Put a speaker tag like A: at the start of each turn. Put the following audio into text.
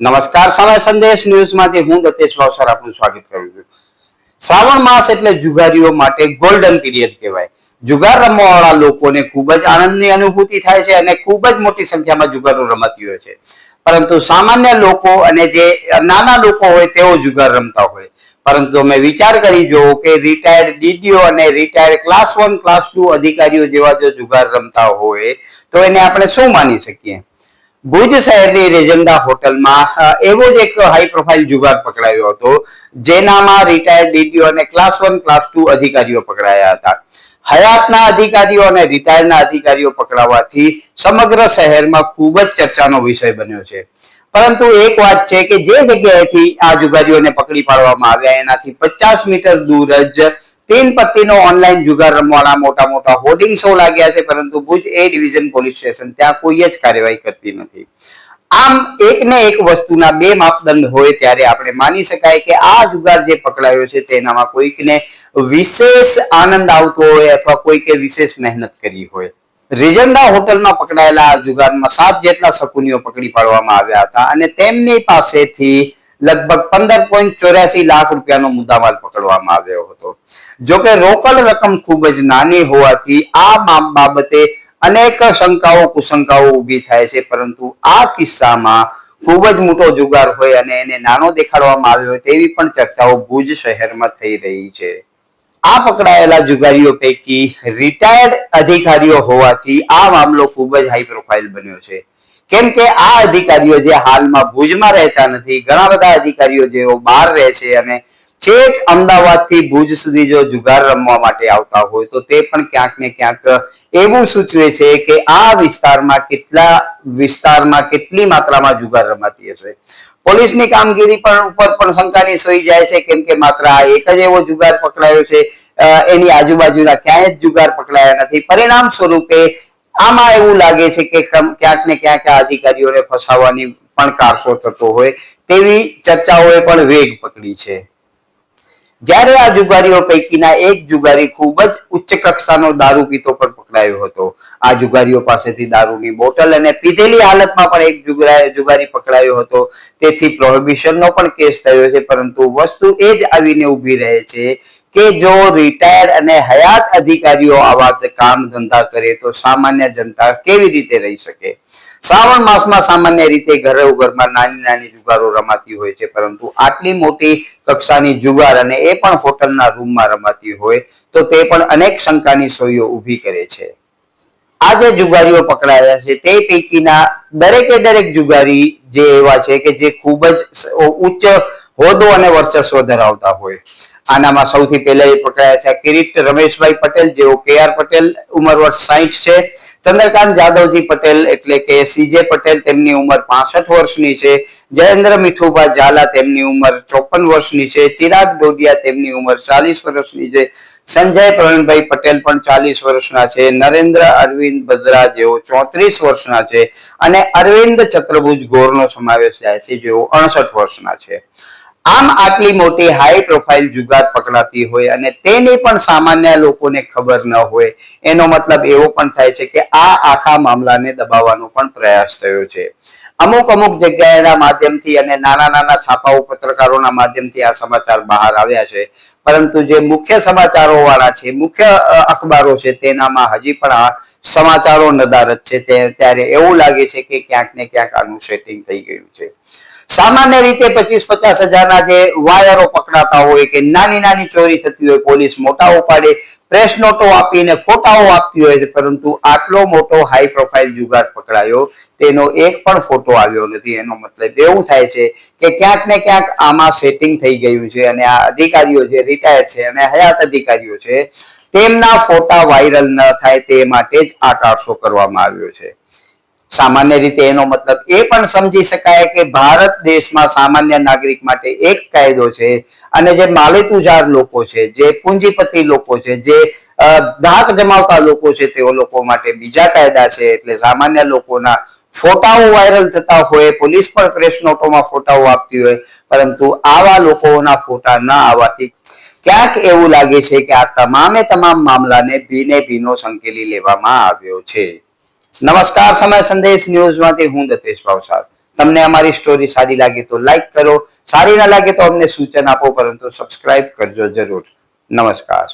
A: નમસ્કાર, સમય સંદેશ ન્યૂઝમાંથી હું દતેશ ભાવસર આપનું સ્વાગત કરું છું. શ્રાવણ માસ એટલે જુગારીઓ માટે ગોલ્ડન પીરિયડ કહેવાય. જુગાર રમવાવાળા લોકોને ખૂબ જ આનંદની અનુભૂતિ થાય છે અને ખૂબ જ મોટી સંખ્યામાં જુગારો રમાતી હોય છે. પરંતુ સામાન્ય લોકો અને જે નાના લોકો હોય તેઓ જુગાર રમતા હોય. પરંતુ અમે વિચાર કરી જુઓ કે રિટાયર્ડ ડીડીઓ અને retired class one class two અધિકારીઓ જેવા જો જુગાર રમતા હોય, તો એને આપણે શું માની શકીએ? ભુજ શહેરની રેજન્ડા હોટલમાં એવો જ એક હાઈ પ્રોફાઇલ જુગાર પકડાયો હતો, જેનામાં રિટાયર્ડ ડીડીઓ અને ક્લાસ વન ક્લાસ ટુ અધિકારીઓ પકડાયા હતા. હયાતના અધિકારીઓ અને રિટાયર્ડના અધિકારીઓ પકડાવાથી સમગ્ર શહેરમાં ખૂબ જ ચર્ચાનો વિષય બન્યો છે. પરંતુ એક વાત છે કે જે જગ્યાએથી આ જુગારીઓને પકડી પાડવામાં આવ્યા, એનાથી પચાસ મીટર દૂર જ તીન પત્તીનો ઓનલાઈન જુગાર રમવાના મોટા મોટા હોર્ડિંગ્સો લાગ્યા છે, પરંતુ Bhuj A division police station ત્યાં કોઈ જ કાર્યવાહી કરતી નથી. આમ એક ને એક વસ્તુના બે માપદંડ હોય ત્યારે આપણે માની શકાય કે આ જુગાર જે પકડાયો છે તેનામાં કોઈકને વિશેષ આનંદ આવતો હોય અથવા કોઈકે વિશેષ મહેનત કરી હોય. રિજન્ડા હોટલમાં પકડાયેલા આ જુગારમાં સાત જેટલા શકુનીઓ પકડી પાડવામાં આવ્યા હતા અને તેમની પાસેથી લગભગ પંદર પોઈન્ટ ચોર્યાસી લાખ રૂપિયાનો મુદ્દામાલ પકડવામાં આવ્યો હતો. જોકે રોકડ રકમ ખૂબ જ નાની હોવાથી આ બાબતે અનેક શંકાઓ, કુશંકાઓ ઊભી થાય છે, પરંતુ આ કિસ્સામાં ખૂબ જ મોટો જુગાર હોય અને એને નાનો દેખાડવામાં આવ્યો હોય તેવી પણ ચર્ચાઓ ભુજ શહેરમાં થઈ રહી છે. આ પકડાયેલા જુગારીઓ પૈકી રિટાયર્ડ અધિકારીઓ હોવાથી આ મામલો ખૂબ જ હાઈ પ્રોફાઇલ બન્યો છે. કેમ કે આ અધિકારીઓ જે હાલમાં ભુજમાં રહેતા નથી, ઘણા બધા અધિકારીઓ જેઓ બહાર રહે છે અને છેક અમદાવાદથી ભુજ સુધી જો જુગાર રમવા માટે આવતા હોય, તો તે પણ ક્યાંક ને ક્યાંક એવું સૂચવે છે કે આ વિસ્તારમાં કેટલા વિસ્તારમાં કેટલી માત્રામાં જુગાર રમાતી હશે. પોલીસની કામગીરી પણ ઉપર પણ શંકાની સોઈ જાય છે, કેમ કે માત્ર આ એક જ એવો જુગાર પકડાયો છે એની આજુબાજુના ક્યાંય જ જુગાર પકડાયા નથી. પરિણામ સ્વરૂપે આમાં એવું લાગે છે કે ક્યાંક ને ક્યાંક અધિકારીઓને ફસાવવાની પણ કારસો થતો હોય તેવી ચર્ચાઓએ પણ વેગ પકડી છે. જ્યારે આ જુગારીઓ પૈકીના એક જુગારી ખૂબ જ ઉચ્ચ કક્ષાનો દારૂ પીતો પણ પકડાયો હતો. આ જુગારીઓ પાસેથી દારૂની બોટલ અને પીધેલી હાલતમાં પણ એક જુગરા- પકડાયો હતો. તેથી પ્રોહિબિશનનો પણ કેસ થયો છે, પરંતુ વસ્તુ એ જ આવીને ઊભી રહે છે કે જો રિટાયર્ડ અને હયાત અધિકારીઓ આવા કામ ધંધા કરે તો સામાન્ય જનતા કેવી રીતે રહી શકે? શ્રાવણ માસમાં સામાન્ય રીતે ઘરે ઘરમાં નાની નાની જુગારો રમાતી હોય છે, પરંતુ આટલી મોટી કક્ષાની જુગાર અને એ પણ હોટલના રૂમમાં રમાતી હોય તો તે પણ અનેક શંકાની સોઈઓ ઊભી કરે છે. આ જે જુગારીઓ પકડાયા છે, તે પૈકીના દરેકે દરેક જુગારી જે એવા છે કે જે ખૂબ જ ઉચ્ચ હોદ્દો અને વર્ચસ્વ ધરાવતા હોય. આનામાં સૌથી પહેલા એ પકડાયા છે કિરીટ રમેશભાઈ પટેલ, જેઓ કે આર પટેલ ઉંમર વર્ષ સાહીઠ છે. ચંદ્રકાંત જાદવજી પટેલ એટલે કે સીજે પટેલ, તેમની ઉંમર પાસઠ વર્ષની છે. જયેન્દ્ર મીઠુભા ઝાલા, તેમની ઉંમર ચોપન વર્ષની છે. ચિરાગ ડોડિયા, તેમની ઉંમર ચાલીસ વર્ષની છે. સંજય પ્રવીણભાઈ પટેલ પણ ચાલીસ વર્ષના છે. નરેન્દ્ર અરવિંદ બદ્રા જેઓ ચોત્રીસ વર્ષના છે. અને અરવિંદ છત્રભુજ ગોરનો સમાવેશ થાય છે, જેઓ અડસઠ વર્ષના છે. આમ આટલી મોટી હાઈ પ્રોફાઇલ જુગાર પકડાતી હોય અને તેની પણ સામાન્ય લોકોને ખબર ન હોય, એનો મતલબ એવો પણ થાય છે કે આ આખા મામલાને દબાવવાનો પણ પ્રયાસ થયો છે. અમુક અમુક જગ્યાએના માધ્યમથી અને નાના નાના છાપાઓ પત્રકારોના માધ્યમથી આ સમાચાર બહાર આવ્યા છે. પરંતુ જે મુખ્ય સમાચારો વાળા છે, મુખ્ય અખબારો છે, તેનામાં હજી પણ આ સમાચારો નદારત છે. ત્યારે એવું લાગે છે કે ક્યાંક ને ક્યાંક આનું સેટિંગ થઈ ગયું છે. સામાન્ય રીતે પચીસ પચાસ હજારના જે વાયરો પકડાતા હોય કે નાની નાની ચોરી થતી હોય, પોલીસ મોટા ઉપાડે પ્રેસ નોટો આપીને ફોટાઓ આપતી હોય છે, પરંતુ આટલો મોટો હાઈ પ્રોફાઇલ જુગાર પકડાયો, તેનો એક પણ ફોટો આવ્યો નથી. એનો મતલબ એવું થાય છે કે ક્યાંક ને ક્યાંક આમાં સેટિંગ થઈ ગયું છે અને આ અધિકારીઓ જે રિટાયર્ડ છે અને હયાત અધિકારીઓ છે, તેમના ફોટા વાયરલ ન થાય તે માટે જ આ કારસો કરવામાં આવ્યો છે. સામાન્ય રીતે એનો મતલબ એ પણ સમજી શકાય કે ભારત દેશમાં સામાન્ય નાગરિક માટે એક કાયદો છે અને જે માલેતુજાર લોકો છે, જે પૂંજીપતિ લોકો છે, જે ધાક જમાવતા લોકો છે, તેઓ લોકો માટે બીજા કાયદા છે. એટલે સામાન્ય લોકોના ફોટાઓ વાયરલ થતા હોય, પોલીસ પણ પ્રેસ નોટોમાં ફોટાઓ આપતી હોય, પરંતુ આવા લોકોના ફોટા ના આવવાથી ક્યાંક એવું લાગે છે કે આ તમામે તમામ મામલાને ભીને ભીનો સંકેલી લેવામાં આવ્યો છે. નમસ્કાર, સમય સંદેશ ન્યૂઝમાંથી હું દતેશ ભાવસાર. તમને અમારી સ્ટોરી સારી લાગે તો લાઈક કરો, સારી ના લાગે તો અમને સૂચન આપો, પરંતુ સબસ્ક્રાઇબ કરજો જરૂર. નમસ્કાર.